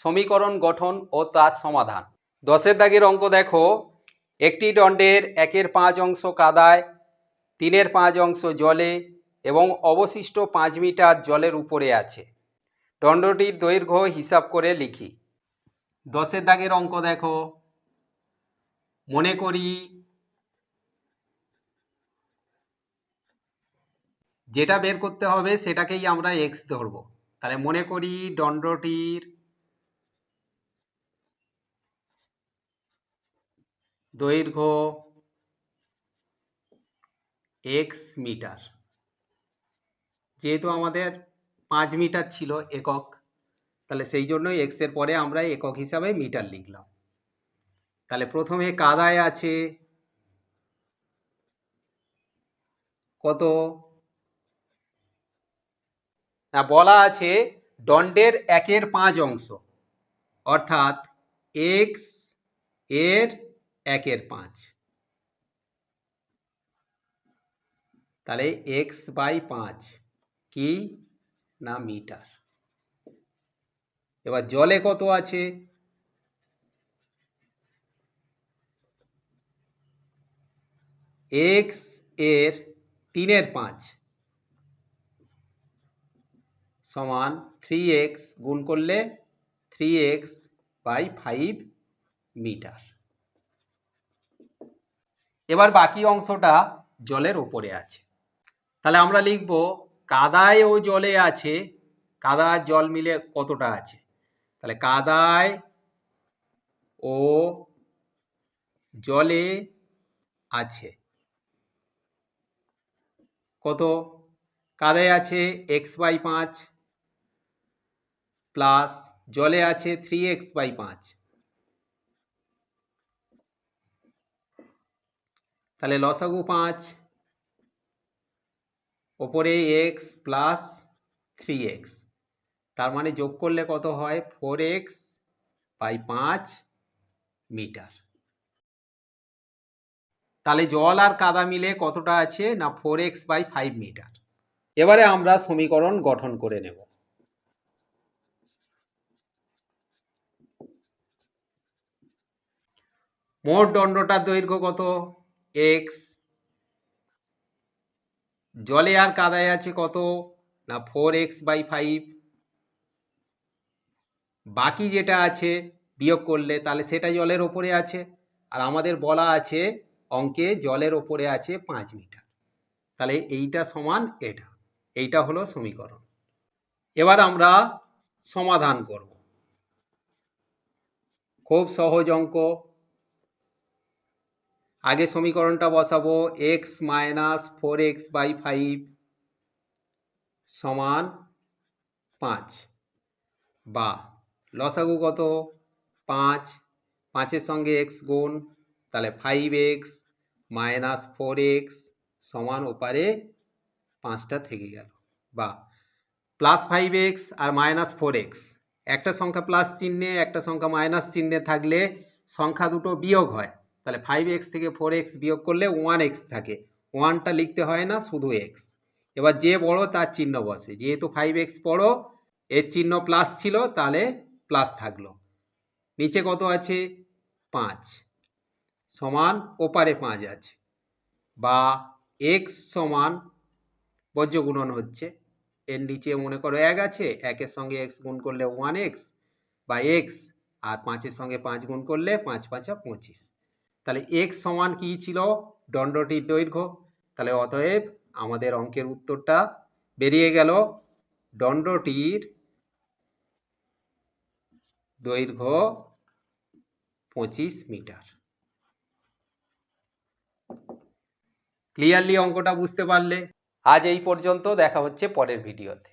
সমীকরণ গঠন ও তার সমাধান। দশের দাগের অঙ্ক দেখো। একটি দণ্ডের একের পাঁচ অংশ কাদায়, তিনের পাঁচ অংশ জলে এবং অবশিষ্ট পাঁচ মিটার জলের উপরে আছে। দণ্ডটির দৈর্ঘ্য হিসাব করে লিখি। দশের দাগের অঙ্ক দেখো। মনে করি যেটা বের করতে হবে সেটাকেই আমরা এক্স ধরব। তাহলে মনে করি দণ্ডটির দৈর্ঘ্য এক্স মিটার। যেহেতু আমাদের পাঁচ মিটার ছিল একক, তাহলে সেই জন্যই এক্সের পরে আমরা একক হিসাবে মিটার লিখলাম। তাহলে প্রথমে কাদায় আছে কত? না, বলা আছে দণ্ডের একের পাঁচ অংশ, অর্থাৎ এক্সের একের পাঁচ। তাহলে এক্স বাই পাঁচ কি? না, মিটার। এবার জলে কত আছে? এক্সের তিনের পাঁচ সমান থ্রি এক্স গুণ করলে three x by five metre. এবার বাকি অংশটা জলের উপরে আছে। তাহলে আমরা লিখব, কাদায় ও জলে আছে কাদা জল মিলে কতটা আছে? তাহলে কাদায় ও জলে আছে। কত? কাদায় আছে এক্স বাই পাঁচ প্লাস জলে আছে থ্রি এক্স বাই পাঁচ। তাহলে লসাগু পাঁচ। ওপরে এক্স প্লাস থ্রি এক্স তার মানে যোগ করলে কত হয়? ফোর এক্স বাই পাঁচ মিটার। তাহলে জল আর কাদা মিলে কতটা আছে? না four x by five metre. এবারে আমরা সমীকরণ গঠন করে নেব। মোট দণ্ডটার দৈর্ঘ্য কত? এক্স জলে আর কাদায় আছে কত? না ফোর এক্স বাই ফাইভ বাকি যেটা আছে বিয়োগ করলে তাহলে সেটা জলের ওপরে আছে। আর আমাদের বলা আছে অঙ্কে জলের ওপরে আছে পাঁচ মিটার। তাহলে এইটা সমান এটা। এইটা হলো সমীকরণ। এবার আমরা সমাধান করব। খুব সহজ অঙ্ক। আগে সমীকরণটা বসাবো x minus four x by five সমান পাঁচ। বা লসাগু কত? পাঁচ। পাঁচের সঙ্গে এক্স গুণ, তাহলে five x minus four x সমান ওপারে পাঁচটা থেকে গেল। বা প্লাস ফাইভ এক্স আর মাইনাস ফোর এক্স একটা সংখ্যা প্লাস চিহ্নে, একটা সংখ্যা মাইনাস চিহ্নে থাকলে সংখ্যা দুটো বিয়োগ হয়। তাহলে ফাইভ এক্স থেকে ফোর এক্স বিয়োগ করলে ওয়ান এক্স থাকে। ওয়ানটা লিখতে হয় না, শুধু এক্স এবার যে বড় তার চিহ্ন বসে। যেহেতু ফাইভ এক্স বড়, এর চিহ্ন প্লাস ছিল, তাহলে প্লাস থাকল। নিচে কত আছে? পাঁচ। সমান ওপারে পাঁচ আছে। বা এক্স সমান বজ্র গুণন হচ্ছে। এর নিচে মনে করো এক আছে, একের সঙ্গে এক্স গুণ করলে ওয়ান এক্স বা এক্স আর পাঁচের সঙ্গে পাঁচ গুণ করলে পাঁচ পাঁচা পঁচিশ। তাহলে এক্স সমান কি ছিল? দণ্ডটির দৈর্ঘ্য। তাহলে অতএব আমাদের অঙ্কের উত্তরটা বেরিয়ে গেল। দণ্ডটির দৈর্ঘ্য পঁচিশ মিটার। ক্লিয়ারলি অঙ্কটা বুঝতে পারলে। আজ এই পর্যন্ত দেখা হচ্ছে পরের ভিডিওতে।